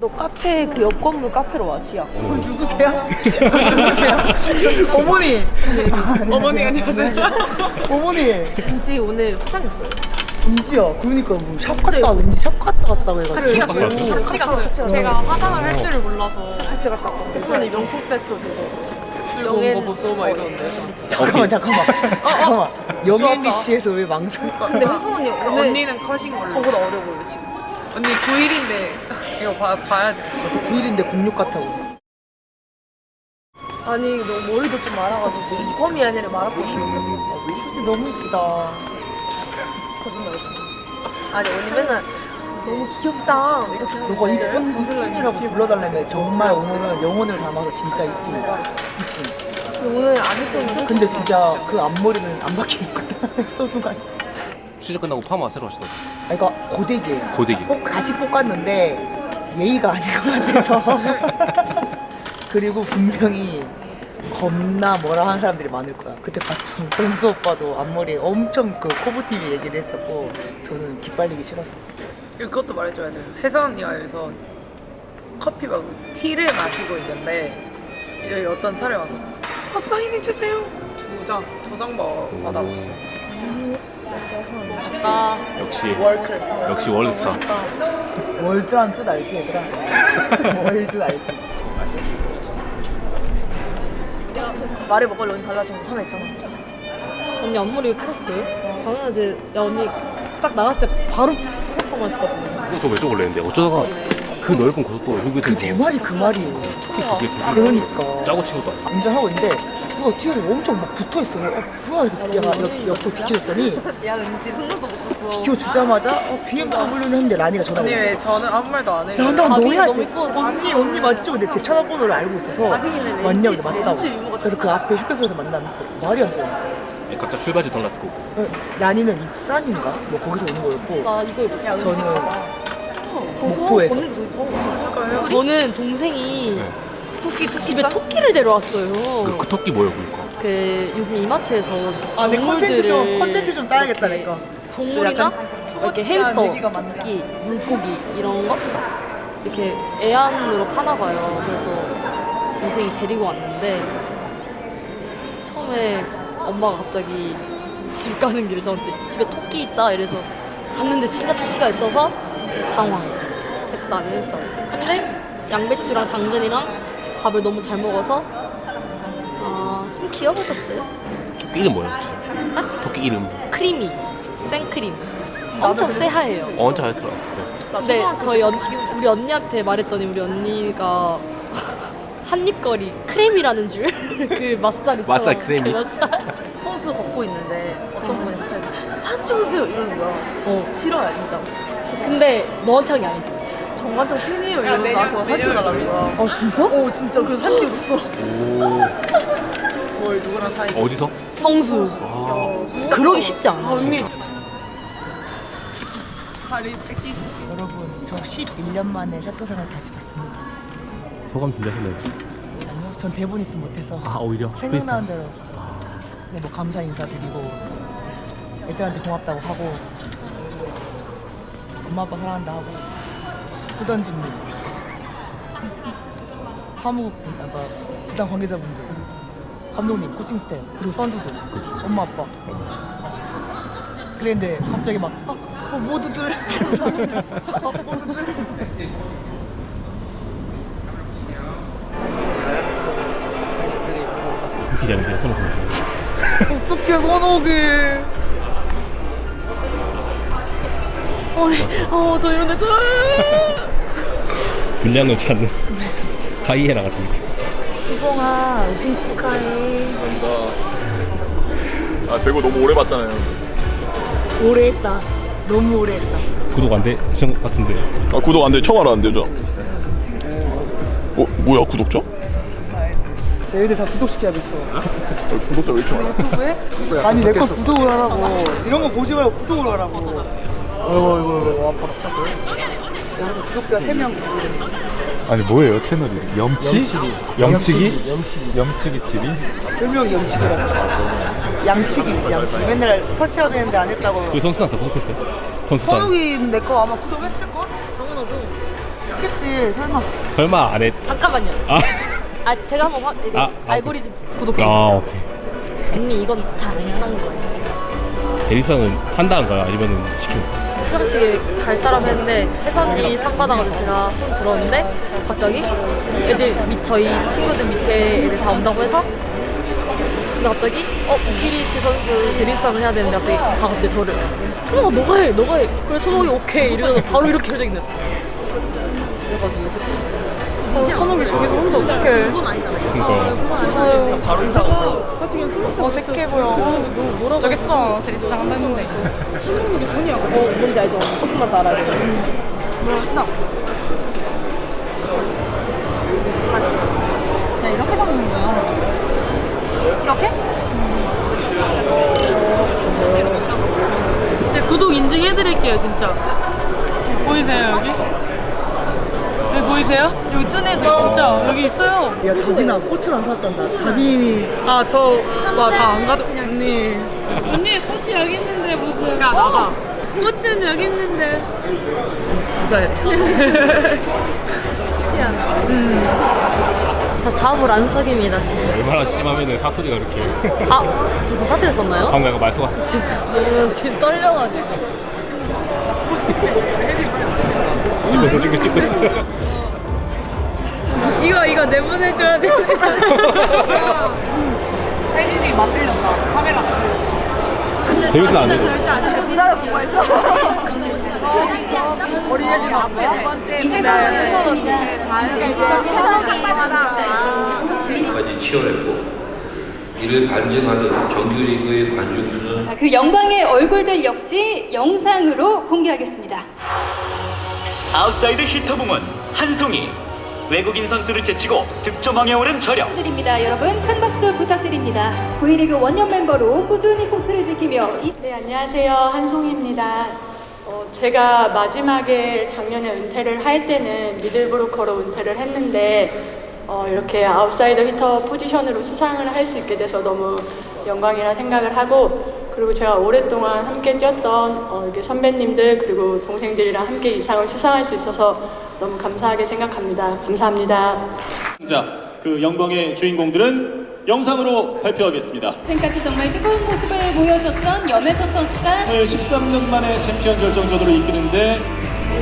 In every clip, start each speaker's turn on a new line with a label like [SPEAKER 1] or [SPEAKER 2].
[SPEAKER 1] 너 카페 그 옆 건물 카페로 와 지야.
[SPEAKER 2] 누구세요? 누구세요? 어머니. 어머니 안녕하세요. 어머니.
[SPEAKER 1] 왠지 오늘 화장했어요.
[SPEAKER 2] 은지야. 그러니까 뭐샵 갔다 왠지 샵 갔다 갔다고 해가지고.
[SPEAKER 3] 키가
[SPEAKER 4] 갔다 왔어요?
[SPEAKER 3] 같이 갔어요. 제가 화장을 할 줄을 몰라서
[SPEAKER 1] 같이 갔다 왔고. 손에 명품백도 들고. 영앤
[SPEAKER 2] 보소 막 이러는데. 잠깐만 잠깐만 잠깐만. 영앤 리치에서 왜 망설?
[SPEAKER 1] 근데 혜성 언니 오늘
[SPEAKER 5] 언니는 컷인 걸로.
[SPEAKER 1] 저보다 어려 보여 지금.
[SPEAKER 5] 언니 9일인데 이거 봐, 봐야 돼.
[SPEAKER 2] 9일인데 06 같다고.
[SPEAKER 1] 아니 너 머리도 좀 말아가지고 펌이 아니라 말아보고 싶었어.
[SPEAKER 2] 수지 너무 이쁘다.
[SPEAKER 1] 거짓말이지. 아니 언니 맨날 너무 귀엽다 이렇게
[SPEAKER 2] 너가? 이쁜 수진이라고 불러달라며 정말 오늘은 영혼을 담아서 진짜 이쁘.
[SPEAKER 1] 오늘 안 척.
[SPEAKER 2] 근데 진짜 그 앞머리는 안 바뀌니까 소중한.
[SPEAKER 4] 취재 끝나고 파마 새로 하시더라고요.
[SPEAKER 2] 아 이거 고데기예요.
[SPEAKER 4] 고데기.
[SPEAKER 2] 꼭 다시 볶았는데 예의가 아닌 것 같아서. 그리고 분명히 겁나 뭐라 하는 사람들이 많을 거야. 그때 봤죠. 정수 오빠도 앞머리에 엄청 그 코브TV 얘기를 했었고 저는 기빨리기 싫어서.
[SPEAKER 5] 그것도 말해줘야 돼요. 혜선 언니가 여기서 커피 말고 티를 마시고 있는데 여기 어떤 사람이 와서 어, 사인해 주세요. 두 장, 두 장 받아봤어요.
[SPEAKER 3] 나
[SPEAKER 4] 역시 역시 월드스타.
[SPEAKER 2] 월드란 뜻 알지 얘들아? 월드 알지?
[SPEAKER 1] 말을 먹으려 언니 달라진 거 하나 있잖아.
[SPEAKER 3] 언니 앞머리 풀었어요? 당연하지. 야 언니 딱 나갔을 때 바로 뽀뽀만 했거든요.
[SPEAKER 4] 저왜 저걸로 했는데 어쩌다가 그 넓은 고속도로
[SPEAKER 2] 그내 말이 그 말이에요.
[SPEAKER 4] 그게 두 개.
[SPEAKER 2] 그러니까.
[SPEAKER 4] 짜고 친 것도 아니고.
[SPEAKER 2] 운전하고 있는데 누가 뒤에서 엄청 막 붙어 있어요. 어, 뭐야? 얘가 옆, 옆으로 비켜줬더니
[SPEAKER 3] 야 은지 속눈썹 못 썼어.
[SPEAKER 2] 비켜주자마자 어, BMW는 했는데 라니가 전화가
[SPEAKER 5] 언니 온왜 저는 아무 말도 안 해요?
[SPEAKER 2] 야, 나
[SPEAKER 3] 가빈이
[SPEAKER 2] 너야.
[SPEAKER 3] 너무 이뻐서.
[SPEAKER 2] 언니, 언니 맞죠? 근데 제 전화번호를 알고 있어서 맞냐고 맞다고.
[SPEAKER 1] 렌즈 유무가
[SPEAKER 2] 그래서 그 앞에 휴게소에서 만났는데 말이 안 되잖아.
[SPEAKER 4] 예, 각자 출발지 달랐을 거고.
[SPEAKER 2] 어, 라니는 익산인가? 뭐 거기서 오는 거였고
[SPEAKER 3] 나 이거 입었어.
[SPEAKER 2] 저는 목포에서.
[SPEAKER 3] 저는 동생이
[SPEAKER 4] 네.
[SPEAKER 1] 토끼
[SPEAKER 3] 집에 토끼를 데려왔어요.
[SPEAKER 4] 그, 그 토끼 뭐예요, 그니까?
[SPEAKER 3] 그 요즘 이마트에서
[SPEAKER 2] 아, 내 컨텐츠 좀 컨텐츠 좀 따야겠다
[SPEAKER 3] 이렇게
[SPEAKER 2] 내가.
[SPEAKER 3] 동물이나
[SPEAKER 2] 약간
[SPEAKER 3] 이렇게 햄스터,
[SPEAKER 2] 얘기가 많네.
[SPEAKER 3] 토끼, 물고기 이런 거 이렇게 애완으로 파나 봐요. 그래서 동생이 데리고 왔는데 처음에 엄마가 갑자기 집 가는 길에 저한테 집에 토끼 있다 이래서 갔는데 진짜 토끼가 있어서 당황했다는 했어요. 근데 양배추랑 당근이랑 밥을 너무 잘 먹어서 아, 좀 귀여워졌어요.
[SPEAKER 4] 토끼 이름 뭐예요, 혹시? 토끼 이름.
[SPEAKER 3] 크리미, 생크림. 엄청 새하얘요.
[SPEAKER 4] 어, 언제 하였더라, 진짜.
[SPEAKER 3] 근데 저희 언, 우리 언니한테 말했더니 우리 언니가 한입거리 크림이라는 줄 그 맛살이
[SPEAKER 4] 맛살 크래미.
[SPEAKER 3] 맛살.
[SPEAKER 1] 선수 걷고 있는데 어떤 분이 갑자기 사진 찍으세요 이러는 거야.
[SPEAKER 3] 어.
[SPEAKER 1] 싫어요 진짜.
[SPEAKER 3] 근데 너한테 한 게 아니지.
[SPEAKER 1] 정관장 팬이에요
[SPEAKER 5] 야,
[SPEAKER 1] 이러면서 나한테 사진 달라는 거야.
[SPEAKER 3] 어 진짜?
[SPEAKER 1] 어 진짜 그래서 사진 찍었어.
[SPEAKER 5] 뭘 누구랑 사이?
[SPEAKER 4] 어디서?
[SPEAKER 3] 성수.
[SPEAKER 4] 아,
[SPEAKER 3] 그러기 쉽지 않아.
[SPEAKER 5] 언니 자리 뺏기.
[SPEAKER 2] 여러분 저 11년 만에 사토상을 다시 봤습니다.
[SPEAKER 4] 소감 들려셨나요?
[SPEAKER 2] 아니요, 전 대본 있으면 못해서
[SPEAKER 4] 아, 오히려?
[SPEAKER 2] 생각나는 대로 그냥 뭐 감사 인사 드리고 애들한테 고맙다고 하고 엄마 아빠 사랑한다 하고 후던주님. 사무국 분, 아까 부당 관계자분들. 감독님 코칭 스텝 그리고 선수들. 엄마 아빠. 그랬는데 갑자기 막 아, 어, 모두들. 아, 모두들.
[SPEAKER 4] 기자님들 선호 선수.
[SPEAKER 2] 어떻게 선옥이
[SPEAKER 3] 어, 저 이런데 저.
[SPEAKER 4] 분량을 찾는 하이에나 같은 느낌.
[SPEAKER 1] 수봉아 우승 축하해.
[SPEAKER 6] 아 배구 너무 오래 봤잖아요.
[SPEAKER 2] 오래 했다 너무 오래 했다
[SPEAKER 4] 구독 안 되신 것 같은데.
[SPEAKER 6] 아 구독 안 돼. 처음 알았는데 저. 어 뭐야 구독자?
[SPEAKER 2] 저희들 다 구독시켜야겠어
[SPEAKER 6] 어, 구독자 왜 이렇게 많아?
[SPEAKER 2] 아니 내 거 구독을 하라고 이런 거 보지 말고 구독을 하라고 어이구 어이구 어이구 아파 구독자 3명
[SPEAKER 7] 아니 뭐예요 채널이? 염치? 염치기? 염치기 TV?
[SPEAKER 2] 별명이 영치기라서 양치기 있지 양치기 맨날 설치해야 되는데 안 했다고
[SPEAKER 4] 저희 선수한테 구속했어요? 선수단.
[SPEAKER 2] 선욱이는 내 거 아마 구독했을걸?
[SPEAKER 3] 당연하죠.
[SPEAKER 2] 했겠지 설마
[SPEAKER 4] 설마 안 했?
[SPEAKER 3] 잠깐만요.
[SPEAKER 4] 아,
[SPEAKER 3] 아 제가 한번 확 이게
[SPEAKER 4] 아, 아,
[SPEAKER 3] 알고리즘 구독해.
[SPEAKER 4] 아 오케이.
[SPEAKER 3] 언니 이건 다안한 거예요.
[SPEAKER 4] 대리성은 한다는 거야? 아니면은 시켜?
[SPEAKER 3] 시상식에 갈 사람 했는데 혜선이 상 받아가지고 제가 손 들었는데 갑자기 애들 밑 저희 친구들 밑에 애들 다 온다고 해서 근데 갑자기 어 부키리치 선수 대리상을 해야 되는데 갑자기 다 갑자기 저를 어 너가 해 너가 해. 그래 손목이 오케이 이러면서 바로 이렇게 표정이 났어. 그래가지고 어, 선욱이 저기서 혼자 어떡해.
[SPEAKER 4] 그러니까
[SPEAKER 1] 바로 인사하고
[SPEAKER 3] 어색해 보여. 저기 써. 대리상 한다 했는데. 어 뭔지 알죠? 조금만 더 알아야 돼. 몰라 야 이렇게 잡는 거야. 이렇게?
[SPEAKER 8] 네, 구독 인증해드릴게요 진짜. 보이세요 여기? 여기 보이세요? 애들 진짜 여기 있어요.
[SPEAKER 2] 야 다빈아 꽃을 안 사왔단다. 다빈이
[SPEAKER 5] 아 저 와 다 안 가져. 언니.
[SPEAKER 8] 언니 꽃이 여기 있는데 무슨. 야 나가. 꽃은 여기 있는데.
[SPEAKER 3] 다 잡을 안 사깁니다 지금.
[SPEAKER 4] 얼마나 심하면은 사투리가 이렇게.
[SPEAKER 3] 아, 저 사투리 썼나요?
[SPEAKER 4] 방금 약간 말투 같아.
[SPEAKER 3] 지금 지금 떨려가지고
[SPEAKER 4] 찍고 있어, 찍고 찍고 있어.
[SPEAKER 8] 이거 이거 내보내줘야 돼.
[SPEAKER 5] 혜진이 맞들렸다. 카메라.
[SPEAKER 4] 재밌어 안 되죠?
[SPEAKER 1] 어린이집 앞에 두 번째
[SPEAKER 9] 까지 치열했고 이를 반증하듯 정규리그의 관중 수는
[SPEAKER 10] 그 영광의 얼굴들 역시 영상으로 공개하겠습니다.
[SPEAKER 11] 아웃사이드 히터 부문 한송이 외국인 선수를 제치고 득점왕에 오른 저력
[SPEAKER 10] 드립니다. 여러분 큰 박수 부탁드립니다. V리그 원년 멤버로 꾸준히 코트를 지키며 이-
[SPEAKER 8] 네 안녕하세요 한송입니다 어, 제가 마지막에 작년에 은퇴를 할 때는 미들브로커로 은퇴를 했는데 어, 이렇게 아웃사이더 히터 포지션으로 수상을 할 수 있게 돼서 너무 영광이라 생각을 하고 그리고 제가 오랫동안 함께 뛰었던 어, 이렇게 선배님들 그리고 동생들이랑 함께 이 상을 수상할 수 있어서 너무 감사하게 생각합니다. 감사합니다.
[SPEAKER 11] 자, 그 영광의 주인공들은 영상으로 발표하겠습니다
[SPEAKER 10] 지금까지 정말 뜨거운 모습을 보여줬던 염혜선 선수가
[SPEAKER 11] 13년 만에 챔피언 결정전으로 이끄는데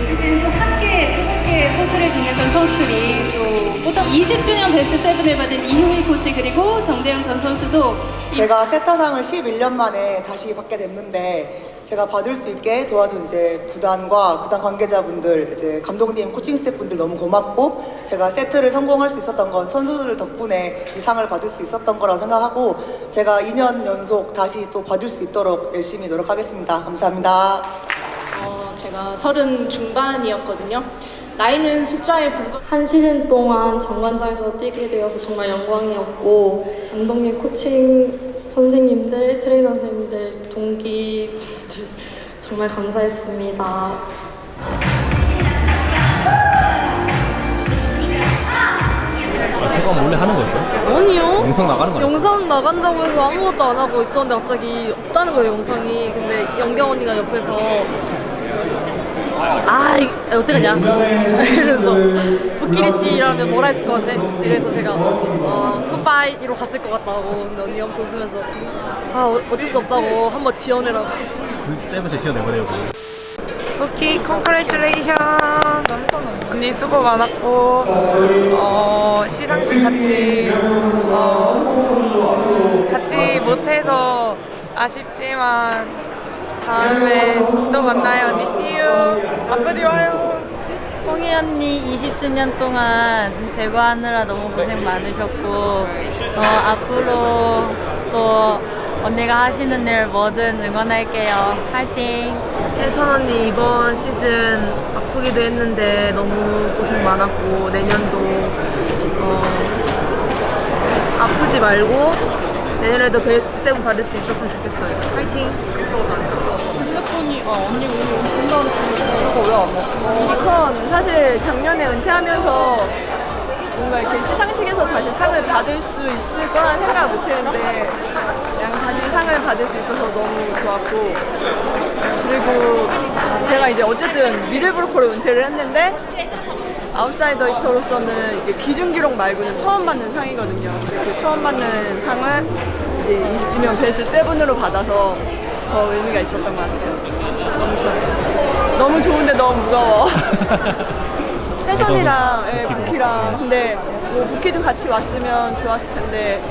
[SPEAKER 10] 시즌 또 함께 뜨겁게 코트를 빛냈던 선수들이 또 보다 20주년 베스트 세븐을 받은 이효희 코치 그리고 정대영 전 선수도
[SPEAKER 2] 제가 세터상을 11년 만에 다시 받게 됐는데 제가 받을 수 있게 도와준 이제 구단과 구단 관계자분들, 이제 감독님, 코칭 스태프분들 너무 고맙고 제가 세트를 성공할 수 있었던 건 선수들 덕분에 이 상을 받을 수 있었던 거라고 생각하고 제가 2년 연속 다시 또 받을 수 있도록 열심히 노력하겠습니다. 감사합니다.
[SPEAKER 8] 어, 제가 서른 중반이었거든요. 나이는 숫자에 불과
[SPEAKER 3] 한 시즌 동안 정관장에서 뛰게 되어서 정말 영광이었고 감독님, 코칭 선생님들, 트레이너 선생님들, 동기들 정말 감사했습니다.
[SPEAKER 4] 아, 세관 몰래 하는 거였어요?
[SPEAKER 3] 아니요.
[SPEAKER 4] 영상 나가는 거?
[SPEAKER 3] 영상 나간다고 해서 아무것도 안 하고 있었는데 갑자기 없다는 거예요 영상이. 근데 영경 언니가 옆에서 아 이- 어떡하냐? 이러면서 부키리치라면 뭐라 했을 것 같아? 이래서 제가 어 굿바이로 갔을 것 같다고. 근데 언니 엄청 웃으면서 아 어- 어쩔 수 없다고. 한번 지원해라고.
[SPEAKER 4] 그 짧은 제시간 내보내고.
[SPEAKER 5] 부키 콩그레츄레이션 언니 수고 많았고 어, 시상식 같이 어, 같이 못해서 아쉽지만 다음에 또 만나요 언니 see you 아프지 마요
[SPEAKER 8] 송이 언니 20주년 동안 대구하느라 너무 고생 많으셨고 어, 앞으로 또 언니가 하시는 일 뭐든 응원할게요. 파이팅!
[SPEAKER 1] 혜선 언니 이번 시즌 아프기도 했는데 너무 고생 많았고 내년도 어, 아프지 말고 내년에도 베스트 세븐 받을 수 있었으면 좋겠어요. 파이팅!
[SPEAKER 8] 우선 사실 작년에 은퇴하면서 뭔가 이렇게 시상식에서 다시 상을 받을 수 있을 거라는 생각을 못 했는데 그냥 다시 상을 받을 수 있어서 너무 좋았고 그리고 제가 이제 어쨌든 미들브로커로 은퇴를 했는데 아웃사이더 히터로서는 이게 기준 기록 말고는 처음 받는 상이거든요. 근데 그 처음 받는 상을 이제 20주년 베스트 세븐으로 받아서 더 의미가 있었던 것 같아요. 너무 좋아요. 너무 좋은데 너무 무거워. 혜선이랑 예, 부키랑 근데 뭐 부키도 같이 왔으면 좋았을 텐데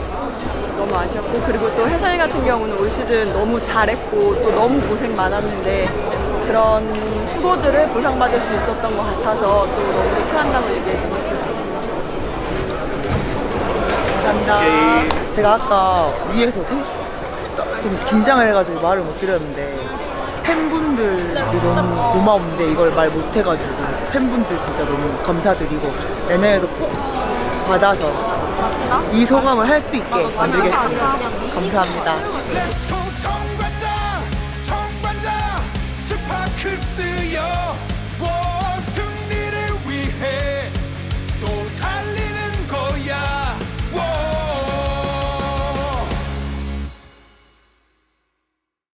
[SPEAKER 8] 너무 아쉬웠고 그리고 또 혜선이 같은 경우는 올 시즌 너무 잘했고 또 너무 고생 많았는데 그런 수고들을 보상받을 수 있었던 것 같아서 또 너무 축하한다고 얘기해주고 싶어요.
[SPEAKER 2] 감사합니다. 제가 아까 위에서 생- 좀 긴장을 해가지고 말을 못 드렸는데 팬분들이 너무 고마운데 이걸 말 못 해가지고 팬분들 진짜 너무 감사드리고 내년에도 꼭 받아서 이 소감을 할 수 있게 만들겠습니다. 감사합니다. could